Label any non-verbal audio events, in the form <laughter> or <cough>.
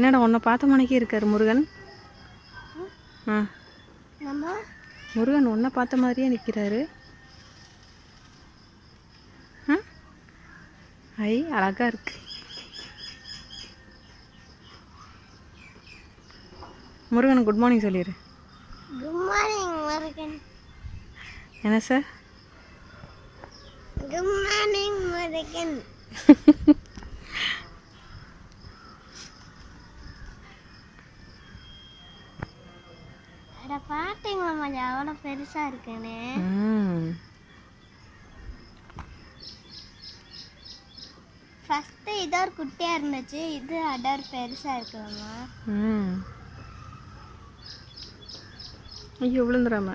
என்னடா உன்னை பார்த்த மணிக்கே இருக்காரு முருகன்? ஆ. முருகன் உன்னை பார்த்த மாதிரியே நிற்கிறாரு ஐ அழகா இருக்கு. முருகன் குட் மார்னிங் சொல்லிடு குட் மார்னிங் முருகன். என்ன சார் குட் மார்னிங் முருகன். <laughs> அட பாட்டுங்களா மஜா எவ்வளோ பெருசா இருக்குன்னு. ஃபஸ்ட்டு இதோ ஒரு குட்டியாக இருந்துச்சு இது அடர் பெருசாக இருக்குல்லம்மா ம். ஐயோ விழுந்துடாம.